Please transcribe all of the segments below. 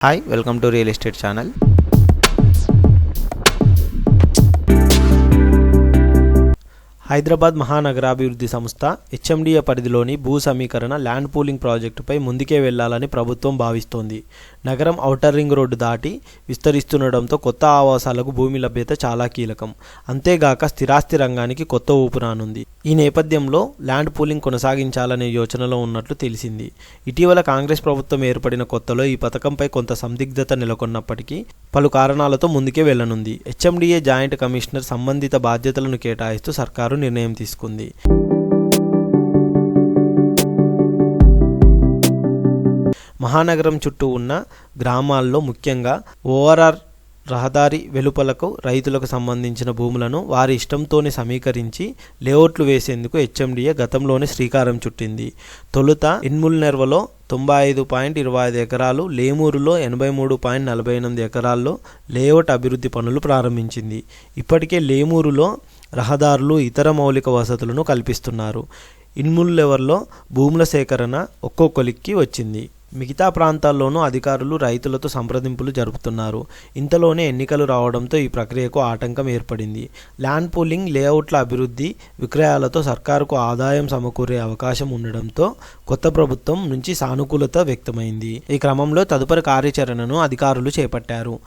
Hi welcome to real estate channel Hyderabad మహానగరాభివృద్ధి సంస్థ HMDA పరిధిలోని భూ సమీకరణ ల్యాండ్ పూలింగ్ ప్రాజెక్టుపై ముందుకే వెళ్ళాలని ప్రభుత్వం భావిస్తోంది. నగరం ఔటర్ రింగ్ రోడ్డు దాటి విస్తరిస్తుండడంతో కొత్త ఆవాసాలకు భూమి లభ్యత చాలా కీలకం. అంతేగాక స్థిరాస్తి రంగానికి కొత్త ఊపు రానుంది. ఈ నేపథ్యంలో ల్యాండ్ పూలింగ్ కొనసాగించాలనే యోచనలో ఉన్నట్లు తెలిసింది. ఇటీవల కాంగ్రెస్ ప్రభుత్వం ఏర్పడిన కొత్తలో ఈ పథకంపై కొంత సందిగ్ధత నెలకొన్నప్పటికీ పలు కారణాలతో ముందుకే వెళ్ళనుంది. హెచ్ఎండిఏ జాయింట్ కమిషనర్ సంబంధిత బాధ్యతలను కేటాయిస్తూ సర్కారు నిర్ణయం తీసుకుంది. మహానగరం చుట్టూ ఉన్న గ్రామాల్లో ముఖ్యంగా ఓఆర్ఆర్ రహదారి వెలుపలకు రైతులకు సంబంధించిన భూములను వారి ఇష్టంతోనే సమీకరించి లేఅవుట్లు వేసేందుకు హెచ్ఎండిఏ గతంలోనే శ్రీకారం చుట్టింది. తొలుత ఇన్ముల్నెర్వలో తొంభై ఐదు పాయింట్ ఇరవై ఐదు ఎకరాలు లేమూరులో ఎనభై మూడు పాయింట్ నలభై ఎనిమిది ఎకరాల్లో లేఅవుట్ అభివృద్ధి పనులు ప్రారంభించింది. ఇప్పటికే లేమూరులో రహదారులు ఇతర మౌలిక వసతులను కల్పిస్తున్నారు. ఇన్ముల్ లెవర్లో భూముల సేకరణ ఒక్కొక్కలికి వచ్చింది. మిగతా ప్రాంతాల్లోనూ అధికారులు రైతులతో సంప్రదింపులు జరుపుతున్నారు. ఇంతలోనే ఎన్నికలు రావడంతో ఈ ప్రక్రియకు ఆటంకం ఏర్పడింది. ల్యాండ్ పూలింగ్ లేఅవుట్ల అభివృద్ధి విక్రయాలతో సర్కారుకు ఆదాయం సమకూరే అవకాశం ఉండడంతో కొత్త ప్రభుత్వం నుంచి సానుకూలత వ్యక్తమైంది. ఈ క్రమంలో తదుపరి కార్యాచరణను అధికారులు చేపట్టారు.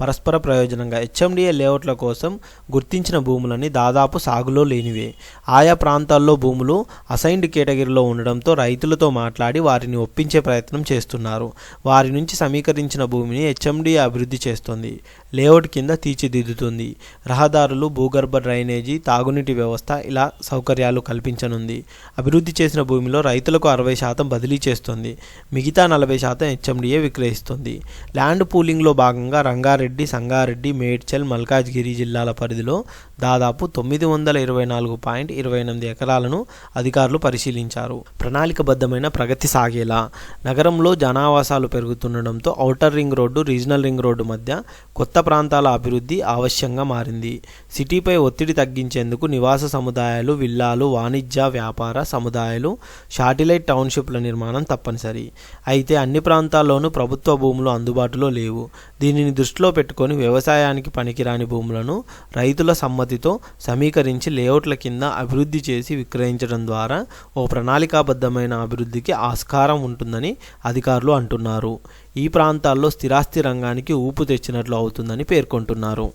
పరస్పర ప్రయోజనంగా హెచ్ఎండిఏ లేఅవుట్ల కోసం గుర్తించిన భూములని దాదాపు సాగులో లేనివే. ఆయా ప్రాంతాల్లో భూములు అసైన్డ్ కేటగిరీలో ఉండడంతో రైతులతో మాట్లాడి వారిని ఒప్పించే ప్రయత్నం చేస్తున్నారు. వారి నుంచి సమీకరించిన భూమిని హెచ్ఎండిఏ అభివృద్ధి చేస్తుంది. లేఅవుట్ కింద తీర్చిదిద్దుతుంది. రహదారులు భూగర్భ డ్రైనేజీ తాగునీటి వ్యవస్థ ఇలా సౌకర్యాలు కల్పించనుంది. అభివృద్ధి చేసిన భూమిలో రైతులకు అరవై శాతం బదిలీ చేస్తుంది. మిగతా నలభై శాతం హెచ్ఎండిఏ విక్రయిస్తుంది. ల్యాండ్ పూలింగ్లో భాగంగా రంగారెడ్డి సంగారెడ్డి మేడ్చల్ మల్కాజ్గిరి జిల్లాల పరిధిలో దాదాపు తొమ్మిది వందల ఇరవై నాలుగు పాయింట్ ఇరవై ఎనిమిది ఎకరాలను అధికారులు పరిశీలించారు. ప్రణాళికబద్ధమైన ప్రగతి సాగేలా. నగరంలో జనావాసాలు పెరుగుతుండడంతో outer ring road regional ring road మధ్య కొత్త ప్రాంతాల అభివృద్ధి ఆవశ్యంగా మారింది. సిటీపై ఒత్తిడి తగ్గించేందుకు నివాస సముదాయాలు విల్లాలు వాణిజ్య వ్యాపార సముదాయాలు శాటిలైట్ టౌన్షిప్ల నిర్మాణం తప్పనిసరి. అయితే అన్ని ప్రాంతాల్లోనూ ప్రభుత్వ భూములు అందుబాటులో లేవు. దీనిని దృష్టిలో పెట్టుకొని వ్యవసాయానికి పనికిరాని భూములను రైతుల సమ్మతితో సమీకరించి లేఅవుట్ల కింద అభివృద్ధి చేసి విక్రయించడం ద్వారా ఓ ప్రణాళికాబద్ధమైన అభివృద్ధికి ఆస్కారం ఉంటుందని అధికారులు అంటున్నారు. ఈ ప్రాంతాల్లో స్థిరాస్తి రంగానికి ఊపు తెచ్చినట్లు అవుతుందని పేర్కొంటున్నారు.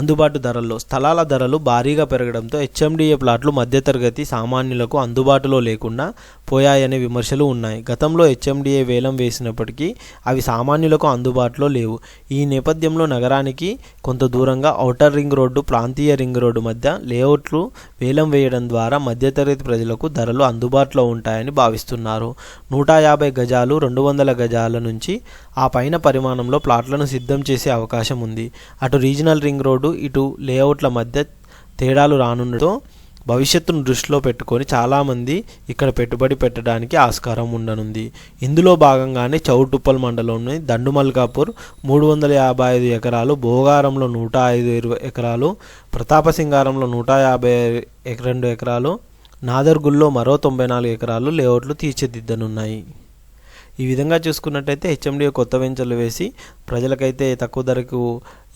అందుబాటు ధరల్లో స్థలాల ధరలు భారీగా పెరగడంతో హెచ్ఎండిఏ ప్లాట్లు మధ్యతరగతి సామాన్యులకు అందుబాటులో లేకుండా పోయాయనే విమర్శలు ఉన్నాయి. గతంలో హెచ్ఎండిఏ వేలం వేసినప్పటికీ అవి సామాన్యులకు అందుబాటులో లేవు. ఈ నేపథ్యంలో నగరానికి కొంత దూరంగా ఔటర్ రింగ్ రోడ్డు ప్రాంతీయ రింగ్ రోడ్డు మధ్య లేఅవుట్లు వేలం వేయడం ద్వారా మధ్యతరగతి ప్రజలకు ధరలు అందుబాటులో ఉంటాయని భావిస్తున్నారు. నూట యాభై గజాలు రెండు వందల గజాల నుంచి ఆ పైన పరిమాణంలో ప్లాట్లను సిద్ధం చేసే అవకాశం ఉంది. అటు రీజనల్ రింగ్ రోడ్డు ఇటు లేఅవుట్ల మధ్య తేడాలు రానుండటంతో భవిష్యత్తును దృష్టిలో పెట్టుకొని చాలామంది ఇక్కడ పెట్టుబడి పెట్టడానికి ఆస్కారం ఉండనుంది. ఇందులో భాగంగానే చౌటుప్పల్ మండలంలోని దండుమల్కాపూర్ మూడు వందల యాభై ఐదు ఎకరాలు భోగారంలో నూట ఐదు ఇరవై ఎకరాలు ప్రతాపసింగారంలో నూట యాభై రెండు ఎకరాలు నాదర్గుల్లో మరో తొంభై నాలుగు ఎకరాలు లేఅవుట్లు తీర్చిదిద్దనున్నాయి. ఈ విధంగా చూసుకున్నట్టయితే హెచ్ఎండి కొత్త వెంచర్లు వేసి ప్రజలకైతే తక్కువ ధరకు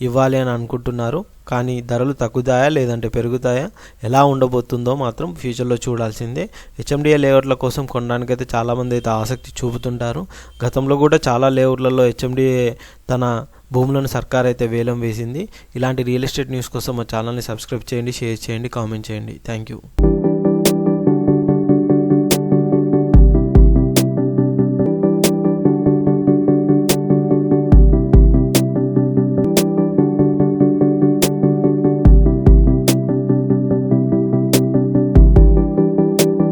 ఇవ్వాలి అని అనుకుంటున్నారు. కానీ ధరలు తగ్గుతాయా లేదంటే పెరుగుతాయా? ఎలా ఉండబోతుందో మాత్రం ఫ్యూచర్లో చూడాల్సిందే. హెచ్ఎండిఏ లేఅవుట్ల కోసం కొనడానికైతే చాలామంది అయితే ఆసక్తి చూపుతుంటారు. గతంలో కూడా చాలా లేఅవుట్లలో హెచ్ఎండిఏ తన భూములను సర్కార్ అయితే వేలం వేసింది. ఇలాంటి రియల్ ఎస్టేట్ న్యూస్ కోసం మా ఛానల్ని సబ్స్క్రైబ్ చేయండి షేర్ చేయండి కామెంట్ చేయండి. Thank you.